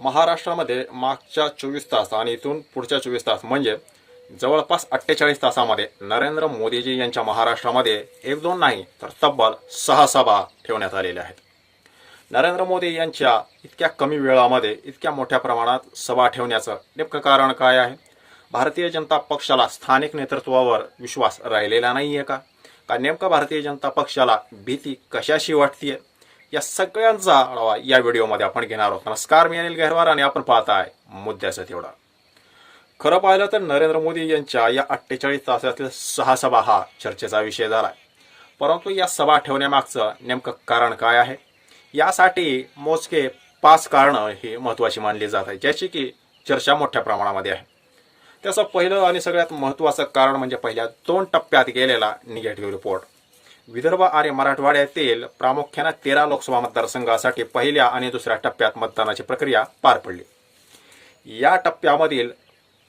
महाराष्ट्रामध्ये मागच्या चोवीस तास आणि इथून पुढच्या चोवीस तास म्हणजे जवळपास अठ्ठेचाळीस तासामध्ये नरेंद्र मोदीजी यांच्या महाराष्ट्रामध्ये एक दोन नाही तर तब्बल सहा सभा ठेवण्यात आलेल्या आहेत. नरेंद्र मोदी यांच्या इतक्या कमी वेळामध्ये इतक्या मोठ्या प्रमाणात सभा ठेवण्याचं नेमकं कारण काय आहे? भारतीय जनता पक्षाला स्थानिक नेतृत्वावर विश्वास राहिलेला नाही आहे का? का नेमका भारतीय जनता पक्षाला भीती कशाशी वाटतीये? या सगळ्यांचा आढावा या व्हिडिओमध्ये आपण घेणार आहोत. नमस्कार मी अनिल गहरवार आणि आपण पाहताय मुद्द्याचा तेवढा. खरं पाहिलं तर नरेंद्र मोदी यांच्या या अठ्ठेचाळीस तासातील सहा सभा हा चर्चेचा विषय झालाय. परंतु या सभा ठेवण्यामागचं नेमकं कारण काय आहे? यासाठी मोजके पाच कारणं ही महत्वाची मानली जात आहेत ज्याची की चर्चा मोठ्या प्रमाणामध्ये आहे. त्याचं पहिलं आणि सगळ्यात महत्त्वाचं कारण म्हणजे पहिल्या दोन टप्प्यात गेलेला निगेटिव्ह रिपोर्ट विदर्भ आणि मराठवाड्यातील प्रामुख्यानं तेरा लोकसभा मतदारसंघासाठी पहिल्या आणि दुसऱ्या टप्प्यात मतदानाची प्रक्रिया पार पडली. या टप्प्यामधील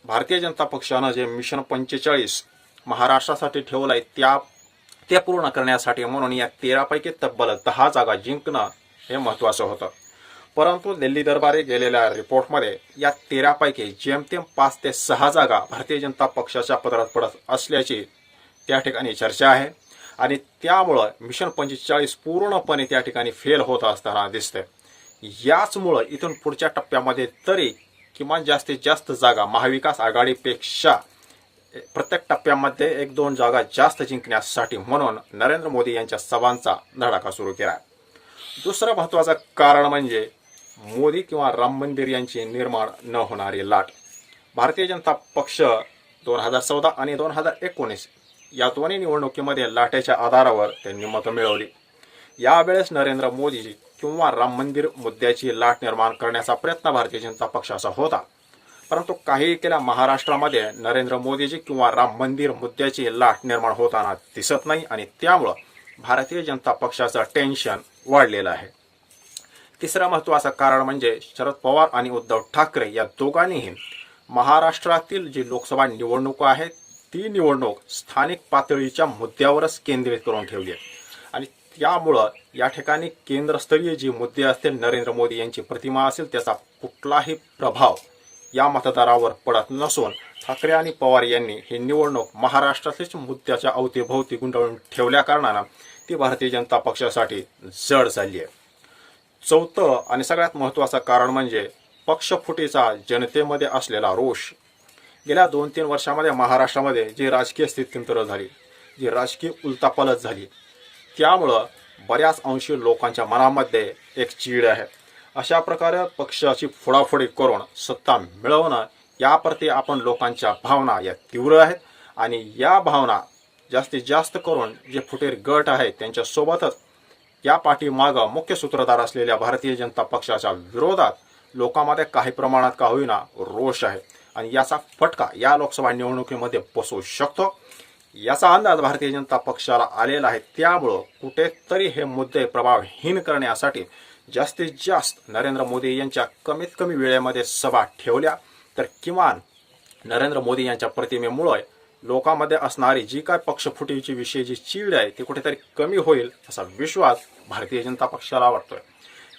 भारतीय जनता पक्षानं जे मिशन पंचेचाळीस महाराष्ट्रासाठी ठेवलं आहे त्या ते पूर्ण करण्यासाठी म्हणून या तेरापैकी तब्बल दहा जागा जिंकणं हे महत्वाचं होतं. परंतु दिल्ली दरबारी गेलेल्या रिपोर्टमध्ये या तेरापैकी जेमतेम पाच ते सहा जागा भारतीय जनता पक्षाच्या पदरात पडत असल्याची त्या ठिकाणी चर्चा आहे. आणि त्यामुळं मिशन पंचेचाळीस पूर्णपणे त्या ठिकाणी फेल होत असताना दिसतंय. याचमुळं इथून पुढच्या टप्प्यामध्ये तरी किमान जास्तीत जास्त जागा महाविकास आघाडीपेक्षा प्रत्येक टप्प्यामध्ये एक दोन जागा जास्त जिंकण्यासाठी म्हणून नरेंद्र मोदी यांच्या सभांचा धडाका सुरू केला दुसरं महत्वाचं कारण म्हणजे मोदी किंवा राम मंदिर यांची निर्माण न होणारी लाट. भारतीय जनता पक्ष दोन हजार चौदा आणि दोन हजार एकोणीस या दोन्ही निवडणुकीमध्ये लाटेच्या आधारावर त्यांनी मतं मिळवली. यावेळेस नरेंद्र मोदीजी किंवा राम मंदिर मुद्द्याची लाट निर्माण करण्याचा प्रयत्न भारतीय जनता पक्षाचा होता. परंतु काही केल्या महाराष्ट्रामध्ये नरेंद्र मोदीजी किंवा राम मंदिर मुद्द्याची लाट निर्माण होताना दिसत नाही आणि त्यामुळं भारतीय जनता पक्षाचं टेन्शन वाढलेलं आहे. तिसरं महत्वाचं कारण म्हणजे शरद पवार आणि उद्धव ठाकरे या दोघांनीही महाराष्ट्रातील जी लोकसभा निवडणूक आहेत ती निवडणूक स्थानिक पातळीच्या मुद्द्यावरच केंद्रित करून ठेवली आहे. आणि त्यामुळं या ठिकाणी केंद्रस्तरीय जी मुद्दे असतील नरेंद्र मोदी यांची प्रतिमा असेल त्याचा कुठलाही प्रभाव या मतदारावर पडत नसून ठाकरे आणि पवार यांनी ही निवडणूक महाराष्ट्रातल्याच मुद्द्याच्या अवतीभोवती गुंडाळून ठेवल्या कारणानं ती भारतीय जनता पक्षासाठी जड झाली आहे. चौथं आणि सगळ्यात महत्वाचं कारण म्हणजे पक्षफुटीचा जनतेमध्ये असलेला रोष गेल्या दोन तीन वर्षामध्ये महाराष्ट्रामध्ये जी राजकीय स्थित्यंतरं झाली जी राजकीय उलतापालत झाली त्यामुळं बऱ्याच अंशी लोकांच्या मनामध्ये एक चीड आहे. अशा प्रकारे पक्षाची फोडाफोडी करून सत्ता मिळवणं याप्रती आपण लोकांच्या भावना या तीव्र आहेत आणि या भावना जास्तीत जास्त करून जे फुटीर गट आहेत त्यांच्यासोबतच या पाठीमागं मुख्य सूत्रधार असलेल्या भारतीय जनता पक्षाच्या विरोधात लोकांमध्ये काही प्रमाणात का होईना रोष आहे. आणि याचा फटका या लोकसभा निवडणुकीमध्ये बसू शकतो. याचा अंदाज भारतीय जनता पक्षाला आलेला आहे. त्यामुळं कुठेतरी हे मुद्दे प्रभावहीन करण्यासाठी जास्तीत जास्त नरेंद्र मोदी यांच्या कमीत कमी वेळेमध्ये सभा ठेवल्या. तर किमान नरेंद्र मोदी यांच्या प्रतिमेमुळे लोकांमध्ये असणारी जी काय पक्षफुटीची विषयी जी चीड आहे ती कुठेतरी कमी होईल असा विश्वास भारतीय जनता पक्षाला वाटतोय.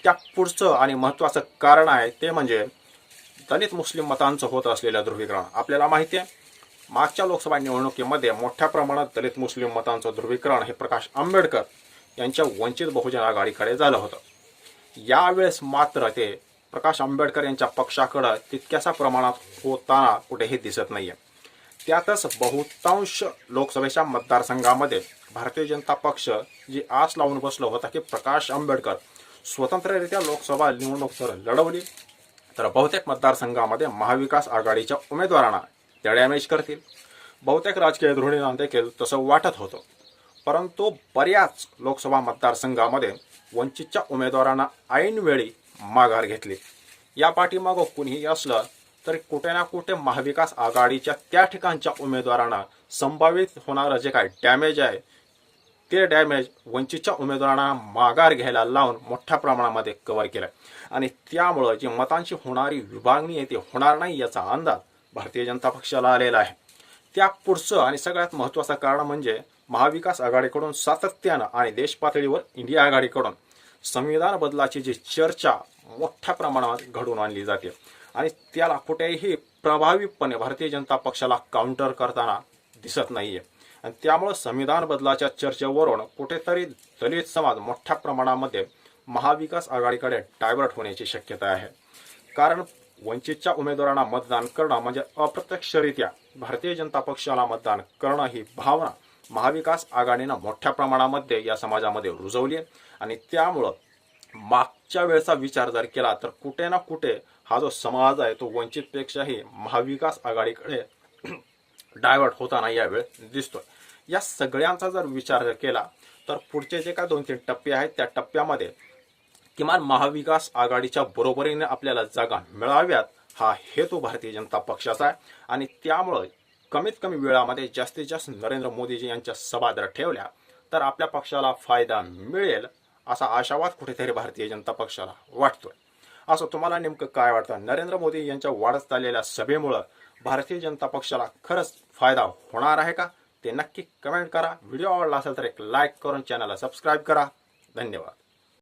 त्या पुढचं आणि महत्वाचं कारण आहे ते म्हणजे दलित मुस्लिम मतांचं होत असलेलं ध्रुवीकरण. आपल्याला माहिती आहे मागच्या लोकसभा निवडणुकीमध्ये मोठ्या प्रमाणात दलित मुस्लिम मतांचं ध्रुवीकरण हे प्रकाश आंबेडकर यांच्या वंचित बहुजन आघाडीकडे झालं होतं. यावेळेस मात्र ते प्रकाश आंबेडकर यांच्या पक्षाकडं तितक्याशा प्रमाणात होताना कुठेही दिसत नाहीये. त्यातच बहुतांश लोकसभेच्या मतदारसंघामध्ये भारतीय जनता पक्ष जी आस लावून बसलो होता की प्रकाश आंबेडकर स्वतंत्ररित्या लोकसभा निवडणूक जर लढवली. तर बहुतेक मतदारसंघामध्ये महाविकास आघाडीच्या उमेदवारांना ते डॅमेज करतील. बहुतेक राजकीय धोरणींना देखील तसं वाटत होतं. परंतु बऱ्याच लोकसभा मतदारसंघामध्ये वंचितच्या उमेदवारांना ऐनवेळी माघार घेतली. या पाठीमागं कुणीही असलं तरी कुठे ना कुठे महाविकास आघाडीच्या त्या ठिकाणच्या उमेदवारांना संभावित होणारं जे काय डॅमेज आहे ते डॅमेज वंचितच्या उमेदवारांना माघार घ्यायला लावून मोठ्या प्रमाणामध्ये कव्हर केलं. आणि त्यामुळं जी मतांची होणारी विभागणी आहे ती होणार नाही याचा अंदाज भारतीय जनता पक्षाला आलेला आहे. त्या पुढचं आणि सगळ्यात महत्त्वाचं कारण म्हणजे महाविकास आघाडीकडून सातत्यानं आणि देशपातळीवर इंडिया आघाडीकडून संविधान बदलाची जी चर्चा मोठ्या प्रमाणात घडवून आणली जाते. आणि त्याला कुठेही प्रभावीपणे भारतीय जनता पक्षाला काउंटर करताना दिसत नाही आहे आणि त्यामुळं संविधान बदलाच्या चर्चेवरून कुठेतरी दलित समाज मोठ्या प्रमाणामध्ये महाविकास आघाडीकडे डायव्हर्ट होण्याची शक्यता आहे. कारण वंचितच्या उमेदवारांना मतदान करणं म्हणजे अप्रत्यक्षरित्या भारतीय जनता पक्षाला मतदान करणं ही भावना महाविकास आघाडीनं मोठ्या प्रमाणामध्ये या समाजामध्ये रुजवली आहे. आणि त्यामुळं मागच्या वेळेचा विचार जर केला तर कुठे ना कुठे हा जो समाज आहे तो वंचितपेक्षाही महाविकास आघाडीकडे डायव्हर्ट होताना यावेळ दिसतोय. या सगळ्यांचा जर विचार जर केला तर पुढचे जे काय दोन तीन टप्पे आहेत त्या टप्प्यामध्ये किमान महाविकास आघाडीच्या बरोबरीने आपल्याला जागा मिळाव्यात हा हेतू भारतीय जनता पक्षाचा आहे. आणि त्यामुळं कमीत कमी वेळामध्ये जास्तीत जास्त नरेंद्र मोदीजी यांच्या सभा जर ठेवल्या तर आपल्या पक्षाला फायदा मिळेल असा आशावाद कुठेतरी भारतीय जनता पक्षाला वाटतोय. असं तुम्हाला नेमकं काय वाटतं? नरेंद्र मोदी यांच्या वाढत चाललेल्या सभेमुळं भारतीय जनता पक्षाला खरंच फायदा होणार आहे का? ते नक्की कमेंट करा. व्हिडिओ आवडला असेल तर एक लाईक करून चॅनलला सबस्क्राईब करा. धन्यवाद.